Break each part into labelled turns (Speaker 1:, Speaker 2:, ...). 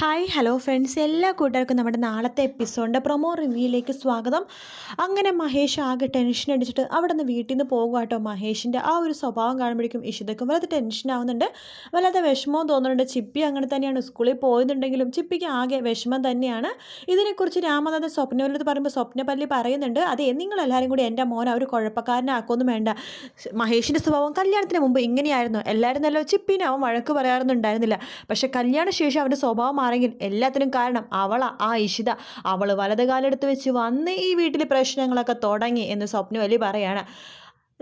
Speaker 1: Hi hello friends. എല്ലാ കൂട്ടുകാർക്കും നമ്മുടെ നാളത്തെ എപ്പിസോഡിന്റെ പ്രൊമോ റിവ്യൂയിലേക്ക് സ്വാഗതം. അങ്ങനെ മഹേഷ് ആകെ ടെൻഷൻ അടിച്ചിട്ട് അവിടെ നിന്ന് വീട്ടിൽ നിന്ന് പോകുക കേട്ടോ മഹേഷിന്റെ ആ ഒരു സ്വഭാവം കാണുമ്പോഴേക്കും ഇഷിതക്കും വല്ലാതെ ടെൻഷൻ ആവുന്നുണ്ട്. വല്ലാതെ വിഷമവും തോന്നുന്നുണ്ട്. ചിപ്പി അങ്ങനെ തന്നെയാണ് സ്കൂളിൽ പോയെന്നുണ്ടെങ്കിലും ചിപ്പിക്ക് ആകെ വിഷമം തന്നെയാണ്. ഇതിനെക്കുറിച്ച് രാമനാഥൻ സ്വപ്നവല്ലത്ത് പറയുമ്പോൾ സ്വപ്നപല്ലി പറയുന്നുണ്ട്. അതെ നിങ്ങളെല്ലാവരും കൂടി എന്റെ മോനെ ഒരു കുഴപ്പക്കാരനാക്കൊന്നും വേണ്ട. മഹേഷിന്റെ സ്വഭാവം കല്യാണത്തിന് മുമ്പ് ഇങ്ങനെയായിരുന്നു. എല്ലാവരും നല്ല ചിപ്പിനെ അവൻ വഴക്ക് പറയാറൊന്നുണ്ടായിരുന്നില്ല പക്ഷേ കല്യാണ ശേഷം അവന്റെ സ്വഭാവം മാറെങ്കിൽ എല്ലാത്തിനും കാരണം അവളാ ആ ഇഷിത. അവൾ വലത് കാലെടുത്ത് വെച്ച് വന്ന് ഈ വീട്ടിൽ പ്രശ്നങ്ങളൊക്കെ തുടങ്ങി എന്ന് സ്വപ്നവലി പറയാണ്.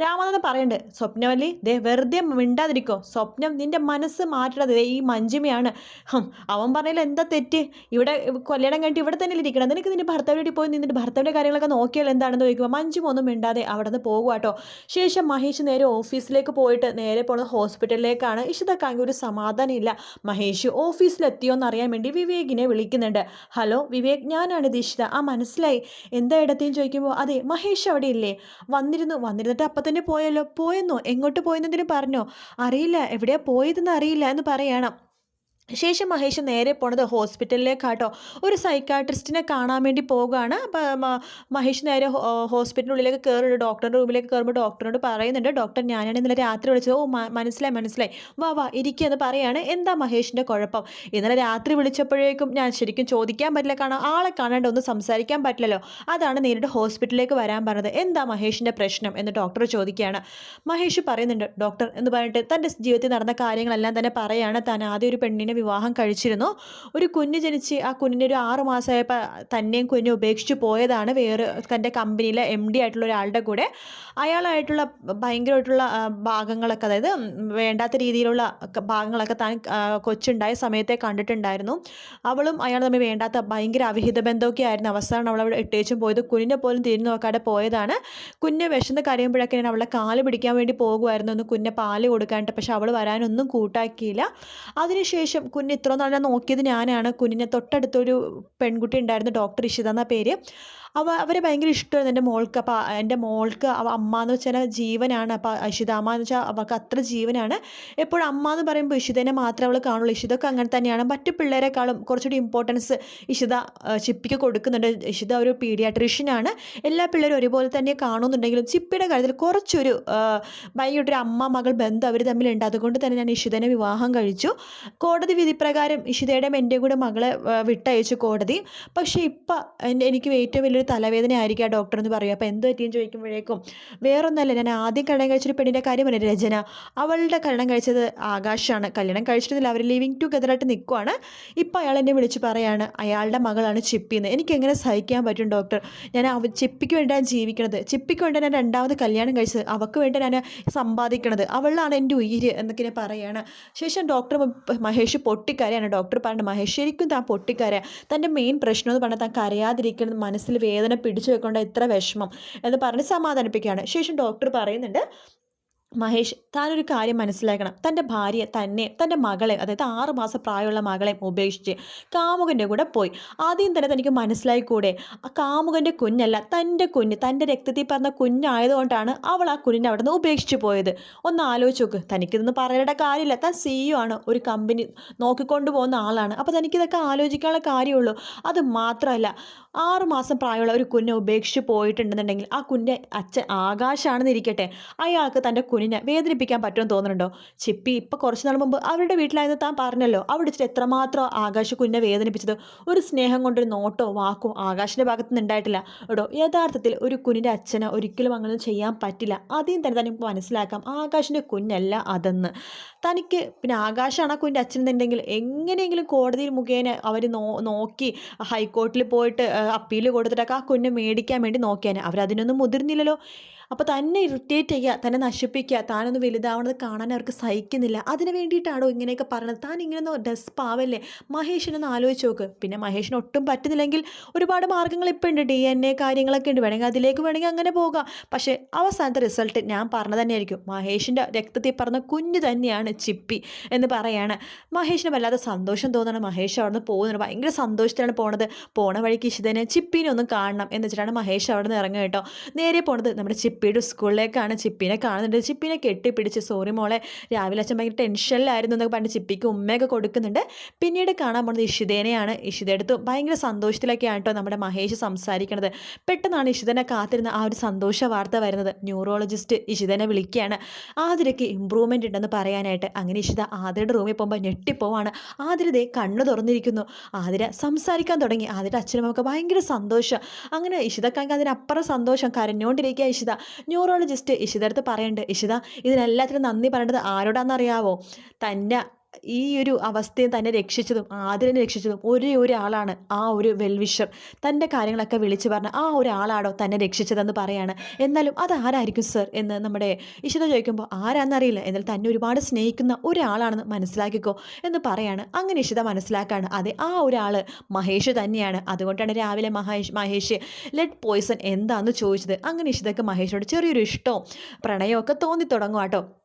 Speaker 1: രാമനാഥൻ പറയണ്ട് സ്വപ്നവല്ലി ദേ വെറുതെ മിണ്ടാതിരിക്കോ. സ്വപ്നം നിന്റെ മനസ്സ് മാറ്റണത് ഈ മഞ്ജിമയാണ്. അവൻ പറഞ്ഞതിൽ എന്താ തെറ്റ്? ഇവിടെ കൊല്ലണം കഴിഞ്ഞിട്ട് ഇവിടെ തന്നെ ഇരിക്കണം? നിനക്ക് നിന്റെ ഭർത്താവിനോട് പോയി നിന്റെ ഭർത്താവിന്റെ കാര്യങ്ങളൊക്കെ നോക്കിയാൽ എന്താണെന്ന് ചോദിക്കുമ്പോൾ മഞ്ജിമ ഒന്നും മിണ്ടാതെ അവിടെ നിന്ന് പോകുക കേട്ടോ ശേഷം മഹേഷ് നേരെ ഓഫീസിലേക്ക് പോയിട്ട് നേരെ പോണത് ഹോസ്പിറ്റലിലേക്കാണ്. ഇഷിതക്കാണെങ്കിൽ ഒരു സമാധാനമില്ല. മഹേഷ് ഓഫീസിലെത്തിയോ എന്ന് അറിയാൻ വേണ്ടി വിവേകിനെ വിളിക്കുന്നുണ്ട്. ഹലോ വിവേക് ഞാനാണ് ദീക്ഷിത ആ മനസ്സിലായി. എന്താ ഇടത്തേയും ചോദിക്കുമ്പോൾ അതെ മഹേഷ് അവിടെ ഇല്ലേ വന്നിരുന്നു. വന്നിരുന്നിട്ട് അപ്പം തന്നെ പോയല്ലോ പോയെന്നോ? എങ്ങോട്ട് പോയെന്നതിന് പറഞ്ഞോ? അറിയില്ല. എവിടെയാ പോയതെന്ന് അറിയില്ല എന്ന് പറയണം. ശേഷം മഹേഷ് നേരെ പോണത് ഹോസ്പിറ്റലിലേക്കാട്ടോ. ഒരു സൈക്കാട്രിസ്റ്റിനെ കാണാൻ വേണ്ടി പോവുകയാണ്. അപ്പം മഹേഷ് നേരെ ഹോസ്പിറ്റലിനുള്ളിലേക്ക് കയറുന്നുണ്ട് ഡോക്ടറിന്റെ റൂമിലേക്ക് കയറുമ്പോൾ ഡോക്ടറോട് പറയുന്നുണ്ട് ഡോക്ടർ ഞാനാണ് ഇന്നലെ രാത്രി വിളിച്ചത്. ഓ മനസ്സിലായി മനസ്സിലായി. വാ വാ ഇരിക്കുകയെന്ന് പറയാണ്. എന്താ മഹേഷിന്റെ കുഴപ്പം? ഇന്നലെ രാത്രി വിളിച്ചപ്പോഴേക്കും ഞാൻ ശരിക്കും ചോദിക്കാൻ പറ്റില്ല. കാരണം ആളെ കാണാണ്ട് ഒന്നും സംസാരിക്കാൻ പറ്റില്ലല്ലോ. അതാണ് നേരിട്ട് ഹോസ്പിറ്റലിലേക്ക് വരാൻ പറഞ്ഞത്. എന്താ മഹേഷിന്റെ പ്രശ്നം എന്ന് ഡോക്ടർ ചോദിക്കുകയാണ്. മഹേഷ് പറയുന്നുണ്ട് ഡോക്ടർ എന്ന് പറഞ്ഞിട്ട് തന്റെ ജീവിതത്തിൽ നടന്ന കാര്യങ്ങളെല്ലാം തന്നെ പറയാണ്. താൻ ആദ്യം ഒരു പെണ്ണിനെ വിവാഹം കഴിച്ചിരുന്നു. ഒരു കുഞ്ഞ് ജനിച്ച് ആ കുഞ്ഞിന് ഒരു ആറ് മാസമായപ്പോൾ തന്നെയും കുഞ്ഞ് ഉപേക്ഷിച്ച് പോയതാണ് വേറെ തന്റെ കമ്പനിയിലെ എം ഡി ആയിട്ടുള്ള ഒരാളുടെ കൂടെ. അയാളായിട്ടുള്ള ഭയങ്കരമായിട്ടുള്ള ഭാഗങ്ങളൊക്കെ അതായത് വേണ്ടാത്ത രീതിയിലുള്ള ഭാഗങ്ങളൊക്കെ താൻ കൊച്ചുണ്ടായ സമയത്തെ കണ്ടിട്ടുണ്ടായിരുന്നു. അവളും അയാൾ തമ്മിൽ വേണ്ടാത്ത ഭയങ്കര അവിഹിത ബന്ധമൊക്കെ ആയിരുന്നു. അവസാനം അവൾ അവിടെ ഇട്ടേച്ചും പോയത് കുഞ്ഞിനെ പോലും തിരിഞ്ഞു നോക്കാതെ പോയതാണ്. കുഞ്ഞ് വിശന്ന് കരയുമ്പോഴൊക്കെ ഞാൻ അവളെ കാൽ പിടിക്കാൻ വേണ്ടി പോകുമായിരുന്നു ഒന്ന് കുഞ്ഞെ പാൽ കൊടുക്കാനായിട്ട്. പക്ഷെ അവൾ വരാനൊന്നും കൂട്ടാക്കിയില്ല. അതിനുശേഷം കുഞ്ഞ് ഇത്ര നാളെ നോക്കിയത് ഞാനാണ്. കുഞ്ഞിനെ തൊട്ടടുത്തൊരു പെൺകുട്ടി ഉണ്ടായിരുന്നു ഡോക്ടർ ഇഷിത എന്ന പേര്. അവ അവരെ ഭയങ്കര ഇഷ്ടമായിരുന്നു എന്റെ മോൾക്ക്. അപ്പോൾ എന്റെ മോൾക്ക് അവ അമ്മ എന്ന് വെച്ചാൽ ജീവനാണ്. അപ്പോൾ ഇഷിതാമ്മ എന്ന് വെച്ചാൽ അവൾക്ക് അത്ര ജീവനാണ്. എപ്പോഴും അമ്മ എന്ന് പറയുമ്പോൾ ഇഷിതനെ മാത്രമേ അവൾ കാണുള്ളൂ. ഇഷിതൊക്കെ അങ്ങനെ തന്നെയാണ്. മറ്റു പിള്ളേരെക്കാളും കുറച്ചുകൂടി ഇമ്പോർട്ടൻസ് ഇഷിത ചിപ്പിക്ക് കൊടുക്കുന്നുണ്ട്. ഇഷിത ഒരു പീഡിയാട്രീഷ്യനാണ് എല്ലാ പിള്ളേരും ഒരുപോലെ തന്നെ കാണുന്നുണ്ടെങ്കിലും ചിപ്പിയുടെ കാര്യത്തിൽ കുറച്ചൊരു ഭയങ്കര ഒരു അമ്മ മകൾ ബന്ധം അവർ തമ്മിലുണ്ട്. അതുകൊണ്ട് തന്നെ ഞാൻ ഇഷിതനെ വിവാഹം കഴിച്ചു. കോടതി വിധിപ്രകാരം ഇഷിതയുടെ എന്റെ കൂടെ മകളെ വിട്ടയച്ചു കോടതി. പക്ഷേ ഇപ്പം എന്റെ എനിക്ക് ഏറ്റവും വലിയൊരു തലവേദന ആയിരിക്കും ആ ഡോക്ടർ എന്ന് പറയും അപ്പോൾ എന്ത് പറ്റിയെന്ന് ചോദിക്കുമ്പോഴേക്കും വേറൊന്നല്ല ഞാൻ ആദ്യം കല്യാണം കഴിച്ചൊരു പെണ്ണിന്റെ കാര്യമല്ല രചന? അവളുടെ കല്യാണം കഴിച്ചത് ആകാശാണ്. കല്യാണം കഴിച്ചിട്ടില്ല അവർ ലിവിങ് ടുഗദറായിട്ട് നിൽക്കുവാണ്. ഇപ്പം അയാൾ എന്നെ വിളിച്ച് പറയാണ് അയാളുടെ മകളാണ് ചിപ്പിന്ന്. എനിക്ക് എങ്ങനെ സഹിക്കാൻ പറ്റും ഡോക്ടർ? ഞാൻ അവ ചിപ്പിക്ക് വേണ്ടിയാണ് ജീവിക്കണത്. ചിപ്പിക്ക് വേണ്ടി ഞാൻ രണ്ടാമത് കല്യാണം കഴിച്ചത്. അവൾക്ക് വേണ്ടി ഞാൻ സമ്പാദിക്കണത്. അവളാണ് എന്റെ ഉയിര് എന്നൊക്കെ പറയാണ്. ശേഷം ഡോക്ടർ മഹേഷ് പൊട്ടിക്കരയാണ്. ഡോക്ടർ പറഞ്ഞത് മഹേഷ് ശരിക്കും താൻ പൊട്ടിക്കരയാ തന്റെ മെയിൻ പ്രശ്നം എന്ന് പറഞ്ഞാൽ താൻ കരയാതിരിക്കുന്നത് മനസ്സിൽ വേദന പിടിച്ചു വെക്കേണ്ട എത്ര വിഷമം എന്ന് പറഞ്ഞ് സമാധാനിപ്പിക്കുകയാണ്. ശേഷം ഡോക്ടർ പറയുന്നുണ്ട് മഹേഷ് താനൊരു കാര്യം മനസ്സിലാക്കണം. തന്റെ ഭാര്യ തന്നെ തന്റെ മകളെ അതായത് ആറ് മാസം പ്രായമുള്ള മകളെ ഉപേക്ഷിച്ച് കാമുകന്റെ കൂടെ പോയി. ആദ്യം തന്നെ തനിക്ക് മനസ്സിലായിക്കൂടെ? ആ കാമുകന്റെ കുഞ്ഞല്ല തന്റെ കുഞ്ഞ് തന്റെ രക്തത്തിൽ പറഞ്ഞ കുഞ്ഞായതുകൊണ്ടാണ് അവൾ ആ കുഞ്ഞിനെ അവിടെ നിന്ന് ഉപേക്ഷിച്ച് പോയത്. ഒന്ന് ആലോചിച്ച് നോക്ക്. തനിക്കിതൊന്നും പറയേണ്ട കാര്യമില്ല. താൻ സിഇഒ ആണ്. ഒരു കമ്പനി നോക്കിക്കൊണ്ട് പോകുന്ന ആളാണ്. അപ്പോൾ തനിക്കിതൊക്കെ ആലോചിക്കാനുള്ള കാര്യമുള്ളൂ. അത് മാത്രമല്ല ആറ് മാസം പ്രായമുള്ള ഒരു കുഞ്ഞെ ഉപേക്ഷിച്ച് പോയിട്ടുണ്ടെന്നുണ്ടെങ്കിൽ ആ കുഞ്ഞെ അച്ഛൻ ആകാശമാണെന്നിരിക്കട്ടെ അയാൾക്ക് തന്റെ കുഞ്ഞിനെ വേദനിപ്പിക്കാൻ പറ്റുമെന്ന് തോന്നുന്നുണ്ടോ? ചിപ്പി ഇപ്പോൾ കുറച്ച് നാൾ മുമ്പ് അവരുടെ വീട്ടിലായിരുന്നു താൻ പറഞ്ഞല്ലോ. അവിടെ വെച്ചിട്ട് എത്രമാത്രം ആകാശ കുഞ്ഞിനെ വേദനിപ്പിച്ചത്? ഒരു സ്നേഹം കൊണ്ടൊരു നോട്ടോ വാക്കോ ആകാശിന്റെ ഭാഗത്തു നിന്ന് ഉണ്ടായിട്ടില്ല. എടോ യഥാർത്ഥത്തിൽ ഒരു കുഞ്ഞിന്റെ അച്ഛനെ ഒരിക്കലും അങ്ങനെ ചെയ്യാൻ പറ്റില്ല. ആദ്യം തന്നെ തനിക്ക് മനസ്സിലാക്കാം ആകാശിന്റെ കുഞ്ഞല്ല അതെന്ന്. തനിക്ക് പിന്നെ ആകാശാണ് ആ കുഞ്ഞിന്റെ അച്ഛനെന്നുണ്ടെങ്കിൽ എങ്ങനെയെങ്കിലും കോടതിയിൽ മുഖേന അവർ നോ നോക്കി ഹൈക്കോർട്ടിൽ പോയിട്ട് അപ്പീൽ കൊടുത്തിട്ടൊക്കെ ആ കുഞ്ഞ് മേടിക്കാൻ വേണ്ടി നോക്കിയാൽ അവരതിനൊന്നും മുതിർന്നില്ലല്ലോ. അപ്പോൾ തന്നെ ഇറിറ്റേറ്റ് ചെയ്യുക തന്നെ നശിപ്പിക്കുക. താനൊന്ന് വലുതാവണത് കാണാൻ അവർക്ക് സഹിക്കുന്നില്ല. അതിന് വേണ്ടിയിട്ടാണോ ഇങ്ങനെയൊക്കെ പറഞ്ഞത് താൻ ഇങ്ങനെയൊന്നും ഡെസ്പ് ആവല്ലേ മഹേഷിനൊന്ന് ആലോചിച്ച് നോക്ക്. പിന്നെ മഹേഷിന് ഒട്ടും പറ്റുന്നില്ലെങ്കിൽ ഒരുപാട് മാർഗങ്ങൾ ഇപ്പോൾ ഉണ്ട്. ഡി എൻ എ കാര്യങ്ങളൊക്കെ ഉണ്ട്. വേണമെങ്കിൽ അതിലേക്ക് വേണമെങ്കിൽ അങ്ങനെ പോകാം. പക്ഷേ അവസാനത്തെ റിസൾട്ട് ഞാൻ പറഞ്ഞത് തന്നെയായിരിക്കും. മഹേഷിന്റെ രക്തത്തിൽ പറഞ്ഞ കുഞ്ഞ് തന്നെയാണ് ചിപ്പി എന്ന് പറയാണ്. മഹേഷിന് വല്ലാതെ സന്തോഷം തോന്നണം. മഹേഷ് അവിടെ നിന്ന് പോകുന്നുണ്ട്. ഭയങ്കര സന്തോഷത്തിലാണ് പോണത്. പോണ വഴിക്ക് ഇഷിതനെ ചിപ്പിനെ ഒന്ന് കാണണം എന്ന് വെച്ചിട്ടാണ് മഹേഷ് അവിടെ നിന്ന് ഇറങ്ങുക കേട്ടോ. നേരെ പോണത് നമ്മുടെ ചിപ്പിയുടെ സ്കൂളിലേക്കാണ് ചിപ്പിനെ കാണുന്നുണ്ട്. ചിപ്പി ചിപ്പിനെ കെട്ടിപ്പിടിച്ച് സോറി മോളെ രാവിലെ അച്ഛൻ ഭയങ്കര ടെൻഷനിലായിരുന്നു എന്നൊക്കെ പറഞ്ഞ് ചിപ്പിക്ക് ഉമ്മയൊക്കെ കൊടുക്കുന്നുണ്ട്. പിന്നീട് കാണാൻ പോകുന്നത് ഇഷിതേനെയാണ്. ഇഷിതയെടുത്ത് ഭയങ്കര സന്തോഷത്തിലൊക്കെയാണ് കേട്ടോ നമ്മുടെ മഹേഷ് സംസാരിക്കണത്. പെട്ടെന്നാണ് ഇഷിതനെ കാത്തിരുന്ന ആ ഒരു സന്തോഷ വാർത്ത വരുന്നത്. ന്യൂറോളജിസ്റ്റ് ഇഷിതനെ വിളിക്കുകയാണ്. ആതിരയ്ക്ക് ഇമ്പ്രൂവ്മെന്റ് ഉണ്ടെന്ന് പറയാനായിട്ട്. അങ്ങനെ ഇഷിത ആതിരയുടെ റൂമിൽ പോകുമ്പോൾ ഞെട്ടിപ്പോവാണ്. ആതിരതേ കണ്ണു തുറന്നിരിക്കുന്നു. ആതിര സംസാരിക്കാൻ തുടങ്ങി. ആതിരുടെ അച്ഛനും ഒക്കെ ഭയങ്കര സന്തോഷം. അങ്ങനെ ഇഷിതക്കാണെങ്കിൽ അതിനപ്പുറം സന്തോഷം കരഞ്ഞുകൊണ്ടിരിക്കുക ഇഷിത. ന്യൂറോളജിസ്റ്റ് ഇഷിതടുത്ത് പറയുന്നുണ്ട് ഇഷിത ഇതിനെല്ലാത്തിനും നന്ദി പറയേണ്ടത് ആരോടാണെന്നറിയാവോ തന്നെ ഈ ഒരു അവസ്ഥയെ തന്നെ രക്ഷിച്ചതും ആതിരനെ രക്ഷിച്ചതും ഒരേ ഒരാളാണ് ആ ഒരു വെൽവിഷർ. തന്റെ കാര്യങ്ങളൊക്കെ വിളിച്ചു പറഞ്ഞ ആ ഒരാളാണോ തന്നെ രക്ഷിച്ചതെന്ന് പറയാണ്. എന്നാലും അതാരായിരിക്കും സർ? എന്ന് നമ്മുടെ ഇഷിത ചോദിക്കുമ്പോൾ ആരാന്നറിയില്ല. എന്നാൽ തന്നെ ഒരുപാട് സ്നേഹിക്കുന്ന ഒരാളാണെന്ന് മനസ്സിലാക്കിക്കോ. എന്ന് പറയാണ്. അങ്ങനെ ഇഷിത മനസ്സിലാക്കാണ്. അതെ ആ ഒരാൾ മഹേഷ് തന്നെയാണ്. അതുകൊണ്ടാണ് രാവിലെ മഹേഷ് മഹേഷ് ലെഡ് പോയ്സൺ എന്താണെന്ന് ചോദിച്ചത്? അങ്ങനെ ഇഷിതക്ക് മഹേഷിനോട് ചെറിയൊരു ഇഷ്ടവും പ്രണയമൊക്കെ തോന്നി തുടങ്ങും കേട്ടോ.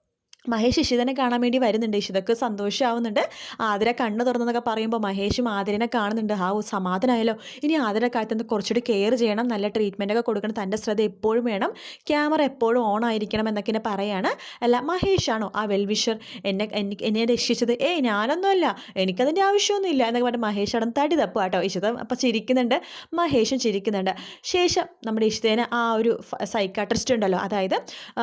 Speaker 1: മഹേഷ് ഇഷിതനെ കാണാൻ വേണ്ടി വരുന്നുണ്ട്. ഇഷിതക്ക് സന്തോഷമാവുന്നുണ്ട് ആതിര കണ്ണു തുറന്നതൊക്കെ പറയുമ്പോൾ മഹേഷും ആതിരനെ കാണുന്നുണ്ട്. ആ സമാധാനമായല്ലോ ഇനി ആതിര കാലത്ത് കുറച്ചുകൂടി കെയർ ചെയ്യണം. നല്ല ട്രീറ്റ്മെന്റ് ഒക്കെ കൊടുക്കണം. തന്റെ ശ്രദ്ധ എപ്പോഴും വേണം. ക്യാമറ എപ്പോഴും ഓൺ ആയിരിക്കണം എന്നൊക്കെ ഇങ്ങനെ പറയാണ്. അല്ല മഹേഷാണോ? ആ വെൽവിഷർ എന്നെ എന്നെ രക്ഷിച്ചത്. ഏയ് ഞാനൊന്നുമല്ല. എനിക്കതിന്റെ ആവശ്യമൊന്നുമില്ല എന്നൊക്കെ പറഞ്ഞ് മഹേഷ് അവിടെ തടി തപ്പു കേട്ടോ. ഇഷിത അപ്പോൾ ചിരിക്കുന്നുണ്ട്. മഹേഷും ചിരിക്കുന്നുണ്ട്. ശേഷം നമ്മുടെ ഇഷിതേനെ ആ ഒരു സൈക്കാട്രിസ്റ്റ് ഉണ്ടല്ലോ. അതായത്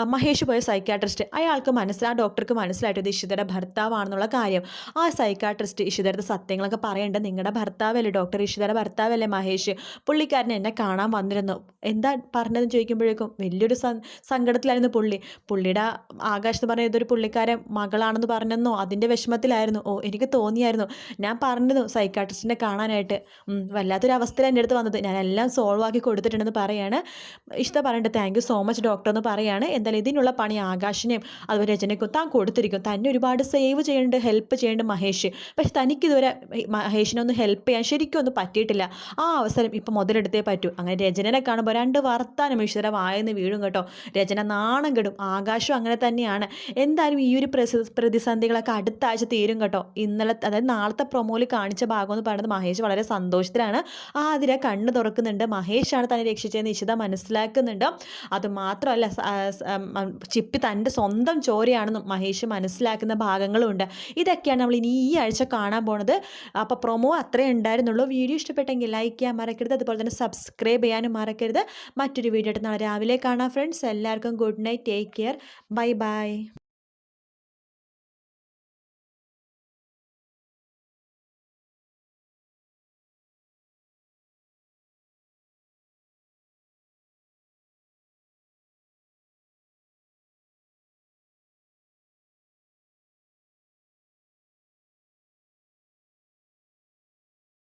Speaker 1: മഹേഷ് പോയ സൈക്കാട്രിസ്റ്റ് അയാൾക്ക് മനസ്സിൽ ആ ഡോക്ടർക്ക് മനസ്സിലായിട്ട് ഇത് ഇഷിതയുടെ ഭർത്താവാണെന്നുള്ള കാര്യം. ആ സൈക്കാട്രിസ്റ്റ് ഇഷിതയുടെ സത്യങ്ങളൊക്കെ പറയേണ്ടത് നിങ്ങളുടെ ഭർത്താവല്ലേ ഡോക്ടർ? ഇഷിതയുടെ ഭർത്താവല്ലേ മഹേഷ്? പുള്ളിക്കാരൻ എന്നെ കാണാൻ വന്നിരുന്നു. എന്താ പറഞ്ഞതെന്ന് ചോദിക്കുമ്പോഴേക്കും വലിയൊരു സങ്കടത്തിലായിരുന്നു പുള്ളി. പുള്ളിയുടെ ആകാശത്ത് പറഞ്ഞ ഇതൊരു പുള്ളിക്കാരൻ മകളാണെന്ന് പറഞ്ഞെന്നോ അതിന്റെ വിഷമത്തിലായിരുന്നു. ഓ എനിക്ക് തോന്നിയായിരുന്നു. ഞാൻ പറഞ്ഞിരുന്നു സൈക്കാട്രിസ്റ്റിനെ കാണാനായിട്ട്. വല്ലാത്തൊരു അവസ്ഥയിൽ എന്റെ അടുത്ത് വന്നത്. ഞാൻ എല്ലാം സോൾവ് ആക്കി കൊടുത്തിട്ടുണ്ടെന്ന് പറയാണ്. ഇഷ്ട പറയേണ്ടത് thank you so much doctor എന്ന് പറയാണ്. എന്തായാലും ഇതിനുള്ള പണി ആകാശിനെയും അതുപോലെ രചനയ്ക്കും താൻ കൊടുത്തിരിക്കും. തന്നെ ഒരുപാട് സേവ് ചെയ്യേണ്ട ഹെൽപ്പ് ചെയ്യേണ്ട മഹേഷ്. പക്ഷെ തനിക്കിതുവരെ ഈ മഹേഷിനെ ഒന്ന് ഹെൽപ്പ് ചെയ്യാൻ ശരിക്കും ഒന്നും പറ്റിയിട്ടില്ല. ആ അവസരം ഇപ്പം മുതലെടുത്തേ പറ്റൂ. അങ്ങനെ രചനനെ കാണുമ്പോൾ രണ്ട് വർത്താനം ഈശ്വര വായന്ന് വീഴും കേട്ടോ. രചന നാണം കെടും. ആകാശം അങ്ങനെ തന്നെയാണ്. എന്തായാലും ഈ ഒരു പ്രതിസന്ധികളൊക്കെ അടുത്ത ആഴ്ച തീരും കേട്ടോ. ഇന്നലെ അതായത് നാളത്തെ പ്രൊമോയിൽ കാണിച്ച ഭാഗം എന്ന് പറയുന്നത് മഹേഷ് വളരെ സന്തോഷത്തിലാണ്. ആതിര കണ്ണ് തുറക്കുന്നുണ്ട്. മഹേഷാണ് തന്നെ രക്ഷിച്ചതെന്ന് ഇഷിത മനസ്സിലാക്കുന്നുണ്ട്. അത് മാത്രമല്ല ചിപ്പി തന്റെ സ്വന്തം ചോരയാണെന്നും മഹേഷ് മനസ്സിലാക്കുന്ന ഭാഗങ്ങളുമുണ്ട് ഇതൊക്കെയാണ് നമ്മൾ ഇനി ഈ ആഴ്ച കാണാൻ പോണത്. അപ്പോൾ പ്രൊമോ അത്രേ ഉണ്ടായിരുന്നുള്ളൂ. വീഡിയോ ഇഷ്ടപ്പെട്ടെങ്കിൽ ലൈക്ക് ചെയ്യാൻ മറക്കരുത്. അതുപോലെ തന്നെ സബ്സ്ക്രൈബ് ചെയ്യാനും മറക്കരുത്. മറ്റൊരു വീഡിയോ ആയിട്ട് നാളെ രാവിലെ കാണാം ഫ്രണ്ട്സ് എല്ലാവർക്കും good night take care bye bye